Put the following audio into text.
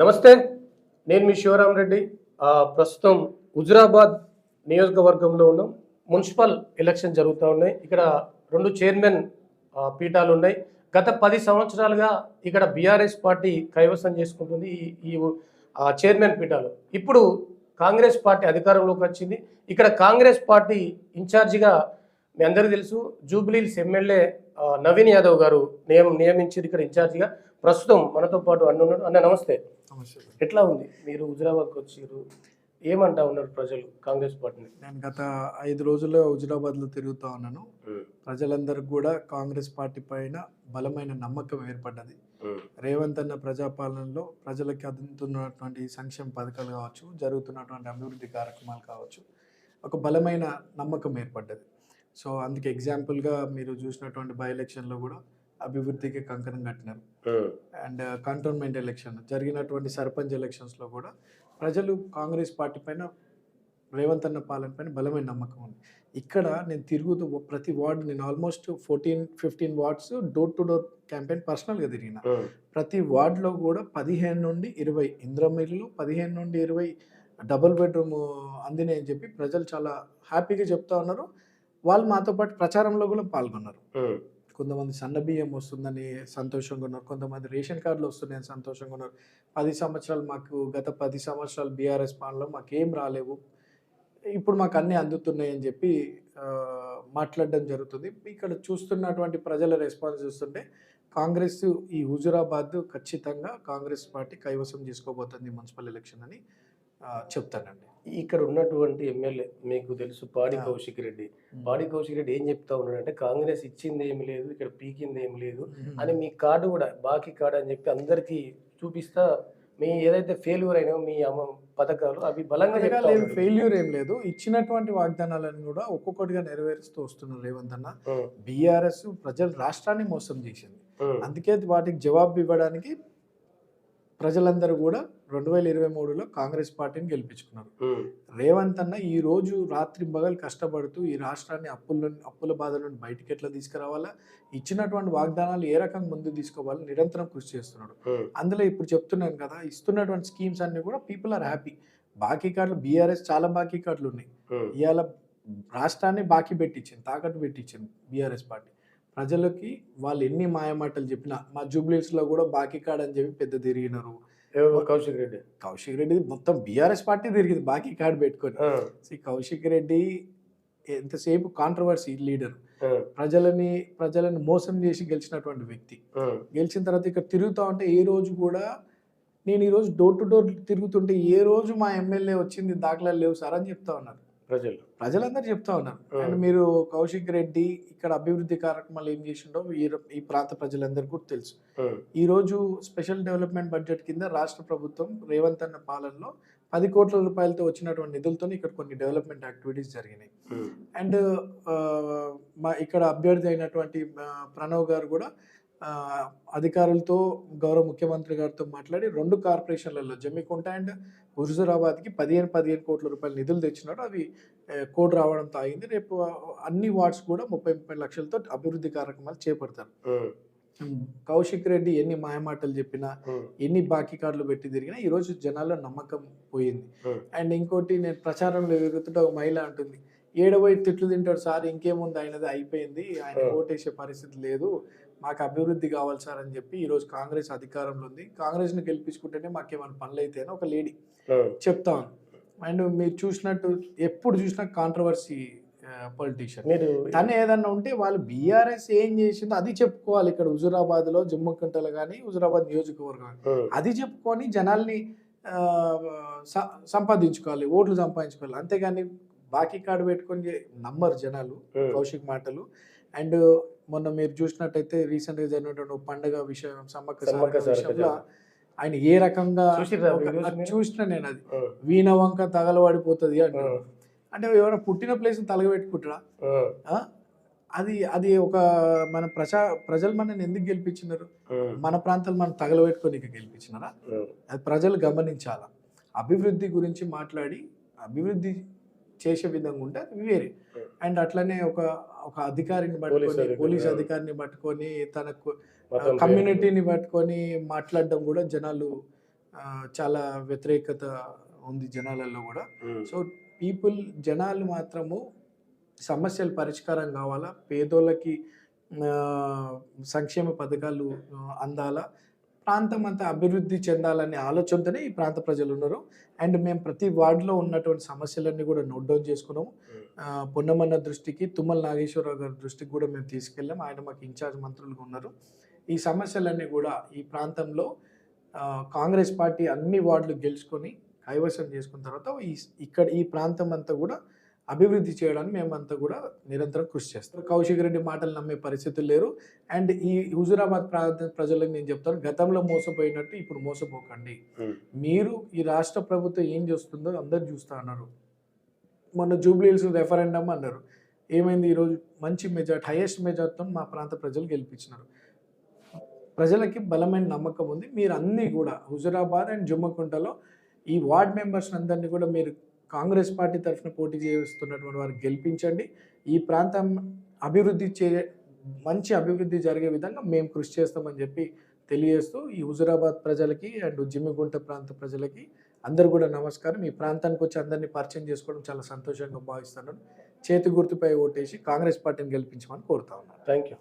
నమస్తే నేను మీ శివరాం రెడ్డి. ప్రస్తుతం హుజురాబాద్ నియోజకవర్గంలో ఉన్నాం. మున్సిపల్ ఎలక్షన్ జరుగుతూ ఉన్నాయి. ఇక్కడ రెండు చైర్మన్ పీఠాలు ఉన్నాయి. గత పది సంవత్సరాలుగా ఇక్కడ బీఆర్ఎస్ పార్టీ కైవసం చేసుకుంటుంది ఈ ఈ చైర్మన్ పీఠాలు. ఇప్పుడు కాంగ్రెస్ పార్టీ అధికారంలోకి వచ్చింది. ఇక్కడ కాంగ్రెస్ పార్టీ ఇన్ఛార్జిగా మీ అందరికీ తెలుసు జూబ్లీల్స్ ఎమ్మెల్యే నవీన్ యాదవ్ గారు నియమ నియమించింది ఇక్కడ ఇన్ఛార్జిగా. ప్రస్తుతం మనతో పాటు అన్న ఉన్నాడు. అన్న నమస్తే. ఎట్లా ఉంది? మీరు హుజరాబాద్కి వచ్చారు. ఏమంటా ఉన్నారు ప్రజలు కాంగ్రెస్ పార్టీని? నేను గత ఐదు రోజుల్లో హుజురాబాద్లో తిరుగుతా ఉన్నాను. ప్రజలందరికీ కూడా కాంగ్రెస్ పార్టీ పైన బలమైన నమ్మకం ఏర్పడ్డది. రేవంత్ అన్న ప్రజాపాలనలో ప్రజలకి అందుతున్నటువంటి సంక్షేమ పథకాలు కావచ్చు జరుగుతున్నటువంటి అభివృద్ధి కార్యక్రమాలు కావచ్చు ఒక బలమైన నమ్మకం ఏర్పడ్డది. సో అందుకే ఎగ్జాంపుల్గా మీరు చూసినటువంటి బై ఎలక్షన్లో కూడా అభివృద్ధికి కంకణం కట్టినారు. అండ్ కంటోన్మెంట్ ఎలక్షన్ జరిగినటువంటి సర్పంచ్ ఎలక్షన్స్లో కూడా ప్రజలు కాంగ్రెస్ పార్టీ పైన రేవంత్ అన్న పాలన పైన బలమైన నమ్మకం ఉంది. ఇక్కడ నేను తిరుగుతూ ప్రతి వార్డు నేను almost fourteen fifteen wards door to door campaign పర్సనల్గా తిరిగిన. ప్రతి వార్డులో కూడా పదిహేను నుండి ఇరవై ఇంద్రమిల్లు పదిహేను నుండి ఇరవై డబుల్ బెడ్రూమ్ అందినాయని చెప్పి ప్రజలు చాలా హ్యాపీగా చెప్తా ఉన్నారు. వాళ్ళు మాతో పాటు ప్రచారంలో కూడా పాల్గొన్నారు. కొంతమంది సన్న బియ్యం వస్తుందని సంతోషంగా ఉన్నారు. కొంతమంది రేషన్ కార్డులు వస్తున్నాయని సంతోషంగా ఉన్నారు. పది సంవత్సరాలు మాకు గత పది సంవత్సరాలు బీఆర్ఎస్ పాలనలో మాకు ఏం రాలేవు. ఇప్పుడు మాకు అన్నీ అందుతున్నాయి అని చెప్పి మాట్లాడడం జరుగుతుంది. ఇక్కడ చూస్తున్నటువంటి ప్రజల రెస్పాన్స్ చూస్తుంటే కాంగ్రెస్ ఈ హుజురాబాద్ ఖచ్చితంగా కాంగ్రెస్ పార్టీ కైవసం చేసుకోబోతుంది మున్సిపల్ ఎలక్షన్ అని చెప్తానండి. ఇక్కడ ఉన్నటువంటి ఎమ్మెల్యే మీకు తెలుసు పాడి. కౌశిక్ రెడ్డి. పాడి కౌశిక్ రెడ్డి ఏం చెప్తా ఉన్నాడు అంటే కాంగ్రెస్ ఇచ్చింది ఏమి లేదు ఇక్కడ పీకింది ఏమి లేదు అని మీ కార్డు కూడా బాకీ కార్డు అని చెప్పి అందరికి చూపిస్తా మీ ఏదైతే ఫెయిల్యూర్ అయినా మీ అమ్మ పథకాలు అవి బలంగా లేదు. ఫెయిల్యూర్ ఏం లేదు. ఇచ్చినటువంటి వాగ్దానాలను కూడా ఒక్కొక్కటిగా నెరవేరుస్తూ వస్తున్నారు రేవంత్ అన్న బీఆర్ఎస్ ప్రజలు రాష్ట్రాన్ని మోసం చేసింది. అందుకే వాటికి జవాబు ఇవ్వడానికి ప్రజలందరూ కూడా రెండు వేల ఇరవై మూడులో కాంగ్రెస్ పార్టీని గెలిపించుకున్నారు. రేవంత్ అన్న ఈ రోజు రాత్రి పగలు కష్టపడుతూ ఈ రాష్ట్రాన్ని అప్పుల అప్పుల బాధ నుండి బయటికి ఎట్లా తీసుకురావాలా? ఇచ్చినటువంటి వాగ్దానాలు ఏ రకంగా ముందు తీసుకోవాలో నిరంతరం కృషి చేస్తున్నాడు. అందులో ఇప్పుడు చెప్తున్నాను కదా ఇస్తున్నటువంటి స్కీమ్స్ అన్ని కూడా పీపుల్ ఆర్ హ్యాపీ. బాకీ కార్డులు బీఆర్ఎస్ చాలా బాకీ కార్డులు ఉన్నాయి. ఇవాళ రాష్ట్రాన్ని బాకీ పెట్టించింది తాకట్టు పెట్టించింది బీఆర్ఎస్ పార్టీ. ప్రజలకి వాళ్ళు ఎన్ని మాయమాటలు చెప్పినా మా జూబ్లీస్లో కూడా బాకీ కార్డ్ అని చెప్పి పెద్ద తిరిగినారు. కౌశిక్ రెడ్డి. కౌశిక్ రెడ్డి మొత్తం బీఆర్ఎస్ పార్టీ తిరిగింది బాకీ కార్డ్ పెట్టుకొని. See, కౌశిక్ రెడ్డి ఎంతసేపు కాంట్రవర్సీ లీడర్ ప్రజలని ప్రజలను మోసం చేసి గెలిచినటువంటి వ్యక్తి. గెలిచిన తర్వాత ఇక్కడ తిరుగుతా ఉంటే ఏ రోజు కూడా నేను ఈ రోజు డోర్ టు డోర్ తిరుగుతుంటే ఏ రోజు మా ఎమ్మెల్యే వచ్చింది దాఖలాలు లేవు సార్ అని చెప్తా ఉన్నారు. ప్రజలు. ప్రజలందరూ చెప్తా ఉన్నారు. అండ్ మీరు కౌశిక్ రెడ్డి ఇక్కడ అభివృద్ధి కార్యక్రమాలు ఏం చేసిండో ఈ ఈ ప్రాంత ప్రజలందరికీ కూడా తెలుసు. ఈ రోజు స్పెషల్ డెవలప్మెంట్ బడ్జెట్ కింద రాష్ట్ర ప్రభుత్వం రేవంత్ అన్న పాలనలో పది కోట్ల రూపాయలతో వచ్చినటువంటి నిధులతో ఇక్కడ కొన్ని డెవలప్మెంట్ యాక్టివిటీస్ జరిగినాయి. అండ్ మా ఇక్కడ అభ్యర్థి అయినటువంటి ప్రణవ్ గారు కూడా అధికారులతో గౌరవ ముఖ్యమంత్రి గారితో మాట్లాడి రెండు కార్పొరేషన్లలో జమ్మికుంట అండ్ హుజురాబాద్కి పదిహేను పదిహేను కోట్ల రూపాయల నిధులు తెచ్చినారు. అవి కోడ్ రావడంతో ఆగింది రేపు అన్ని వార్డ్స్ కూడా ముప్పై ముప్పై లక్షలతో అభివృద్ధి కార్యక్రమాలు చేపడతారు. కౌశిక్ రెడ్డి ఎన్ని మాయమాటలు చెప్పినా ఎన్ని బాకీ కార్డులు పెట్టి తిరిగినా ఈ రోజు జనాల్లో నమ్మకం పోయింది. అండ్ ఇంకోటి నేను ప్రచారంలో ఎగురుతుంటే ఒక మహిళ అంటుంది ఏడవై తిట్లు తింటాడు సార్ ఇంకేముంది? ఆయనది అయిపోయింది. ఆయన. ఓటేసే పరిస్థితి లేదు. మాకు అభివృద్ధి కావాలి సార్ అని చెప్పి ఈ రోజు కాంగ్రెస్ అధికారంలో ఉంది. కాంగ్రెస్ని గెలిపించుకుంటేనే మాకేమైనా పనులు అయితే ఒక లేడీ ఉం, చెప్తాను అండ్ మీరు చూసినట్టు ఎప్పుడు చూసినా కాంట్రవర్సీ పొలిటీషియన్ మీరు తను ఏదన్నా ఉంటే వాళ్ళు బీఆర్ఎస్ ఏం చేసిందో అది చెప్పుకోవాలి. ఇక్కడ హుజురాబాద్లో జమ్ముకుంటలో కానీ హుజురాబాద్ నియోజకవర్గం అది చెప్పుకొని జనాల్ని సంపాదించుకోవాలి ఓట్లు సంపాదించుకోవాలి. అంతేగాని బాకీ కార్డు పెట్టుకొని నమ్మరు జనాలు కౌశిక్ మాటలు. అండ్ మొన్న మీరు చూసినట్టయితే రీసెంట్గా జరిగినటువంటి ఒక పండగ విషయం సమ్మక్క విషయంలో. ఆయన ఏ రకంగా? చూసిన నేను అది. వీణ వంక తగలబడిపోతుంది అంటారు అంటే ఎవరైనా పుట్టిన ప్లేస్ తలగబెట్టుకుంటారా? ఉం, ఆ? అది అది ఒక మన ప్రజా ప్రజలు మనని ఎందుకు గెలిపించినారు? మన ప్రాంతాలు మనం తగలబెట్టుకొని ఇక గెలిపించినారా? అది ప్రజలు గమనించాల? అభివృద్ధి గురించి మాట్లాడి అభివృద్ధి చేసే విధంగా ఉంటే అది వేరే. అండ్ అట్లనే ఒక ఒక అధికారిని పట్టుకొని పోలీస్. అధికారిని పట్టుకొని తనకు కమ్యూనిటీని పట్టుకొని మాట్లాడడం కూడా జనాలు చాలా వ్యతిరేకత ఉంది జనాలలో కూడా. సో పీపుల్ జనాలు మాత్రము సమస్యలు పరిష్కారం కావాలా? పేదోళ్ళకి సంక్షేమ పథకాలు అందాలా? ప్రాంతం అంతా అభివృద్ధి చెందాలనే ఆలోచనతోనే ఈ ప్రాంత ప్రజలు ఉన్నారు. అండ్ మేము ప్రతి వార్డులో ఉన్నటువంటి సమస్యలన్నీ కూడా నోట్ డౌన్ చేసుకున్నాము. ఆ, పొన్నమన్న దృష్టికి తుమ్మల నాగేశ్వరరావు గారి దృష్టికి కూడా మేము తీసుకెళ్ళాం. ఆయన మాకు ఇన్ఛార్జ్ మంత్రులుగా ఉన్నారు. ఈ సమస్యలన్నీ కూడా ఈ ప్రాంతంలో కాంగ్రెస్ పార్టీ అన్ని వార్డులు గెలుచుకొని కైవసం చేసుకున్న తర్వాత ఈ ఇక్కడ ఈ ప్రాంతం అంతా కూడా అభివృద్ధి చేయడానికి మేమంతా కూడా నిరంతరం కృషి చేస్తాం కౌశిక్ రెడ్డి మాటలు నమ్మే పరిస్థితులు లేరు. అండ్ ఈ హుజురాబాద్ ప్రాంత ప్రజలకు నేను చెప్తాను గతంలో మోసపోయినట్టు ఇప్పుడు మోసపోకండి. మీరు ఈ రాష్ట్ర ప్రభుత్వం ఏం చేస్తుందో అందరు చూస్తా అన్నారు. మొన్న జూబ్లీహిల్స్ రెఫరెండమ్ అన్నారు. ఏమైంది ఈరోజు? మంచి మెజార్టీ హైయెస్ట్ మెజార్టీతో మా ప్రాంత ప్రజలు గెలిపించినారు. ప్రజలకి బలమైన నమ్మకం ఉంది. మీరు అన్నీ కూడా హుజురాబాద్ అండ్ జుమ్మకుంటలో ఈ వార్డ్ మెంబర్స్ అందరినీ కూడా మీరు కాంగ్రెస్ పార్టీ తరఫున పోటీ చేస్తున్నటువంటి వారు గెలిపించండి. ఈ ప్రాంతం అభివృద్ధి చే మంచి అభివృద్ధి జరిగే విధంగా మేము కృషి చేస్తామని చెప్పి తెలియజేస్తూ ఈ హుజురాబాద్ ప్రజలకి అండ్ జిమ్మిగుంట ప్రాంత ప్రజలకి అందరు కూడా నమస్కారం. ఈ ప్రాంతానికి వచ్చి అందరినీ పరిచయం చేసుకోవడం చాలా సంతోషంగా భావిస్తున్నాను. చేతి గుర్తుపై ఓటేసి కాంగ్రెస్ పార్టీని గెలిపించమని కోరుతా ఉన్నాను. Thank you